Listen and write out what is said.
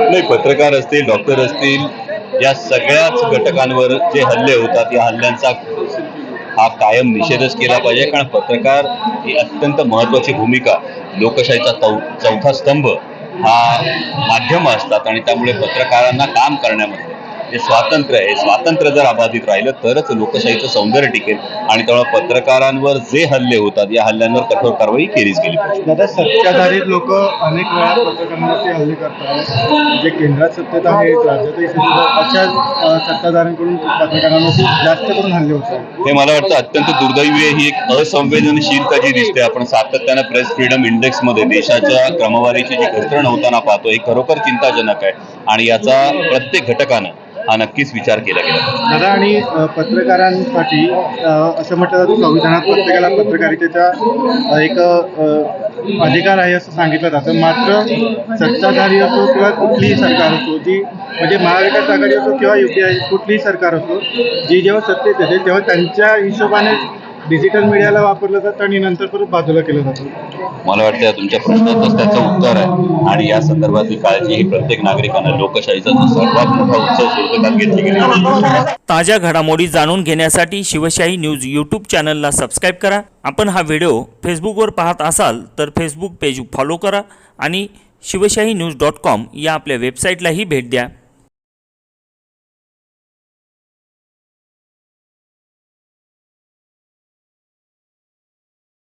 नाही पत्रकार असतील डॉक्टर असतील या सगळ्याच घटकांवर जे हल्ले होतात या हल्ल्यांचा हा कायम निषेधच केला पाहिजे. कारण पत्रकार ही अत्यंत महत्वाची भूमिका लोकशाहीचा चौ चौथा स्तंभ हा माध्यम असतात आणि त्यामुळे पत्रकारांना काम करण्यामध्ये जे स्वातंत्र्य आहे स्वातंत्र्य जर अबाधित राहिलं तरच लोकशाहीचं सौंदर्य टिकेल. आणि त्यामुळे पत्रकारांवर जे हल्ले होतात या हल्ल्यांवर कठोर कारवाई केलीच गेली दादा सत्ताधारीत लोक अनेक वेळा पत्रकारांवरती हल्ले करतात. जे केंद्रात सत्तेत आहेत राज्यातही अशा सत्ताधाऱ्यांकडून पत्रकारांवरती जास्त करून हल्ले होत आहेत हे मला वाटतं अत्यंत दुर्दैवी आहे. ही एक असंवेदनशीलता जी दिसते आपण सातत्यानं प्रेस फ्रीडम इंडेक्समध्ये देशाच्या क्रमवारीची जी घसरण होताना पाहतो ही खरोखर चिंताजनक आहे. आणि याचा प्रत्येक घटकानं हा नक्कीच विचार केला गेला. दादा आणि अ, पत्रकारांसाठी अ, असं म्हटलं जातं संविधानात प्रत्येकाला पत्रकारितेचा अ, एक अ, अधिकार आहे असं सांगितलं जातं. मात्र सत्ताधारी असो किंवा कुठलीही सरकार असो जी म्हणजे महाविकास आघाडी असो किंवा युपीआय कुठलीही सरकार असो जी जेव्हा सत्तेत येते तेव्हा त्यांच्या हिशोबाने डिजिटल मीडियाला वापरलं जातं आणि नंतर परत बाजूला केलं जातं. मला वाटतं तुमच्या प्रश्नातच त्याचं उत्तर आहे. आणि या संदर्भातली काळजी ही प्रत्येक नागरिकानं लोकशाहीचा सर्वात मोठा उत्सव सुरू घेतली गेली. ताज्या घडामोडी जाणून घेण्यासाठी शिवशाही न्यूज यूट्यूब चॅनलला सबस्क्राईब करा. आपण हा व्हिडिओ फेसबुकवर पाहत असाल तर फेसबुक पेज फॉलो करा आणि शिवशाही न्यूज डॉट कॉम या आपल्या वेबसाईटलाही भेट द्या.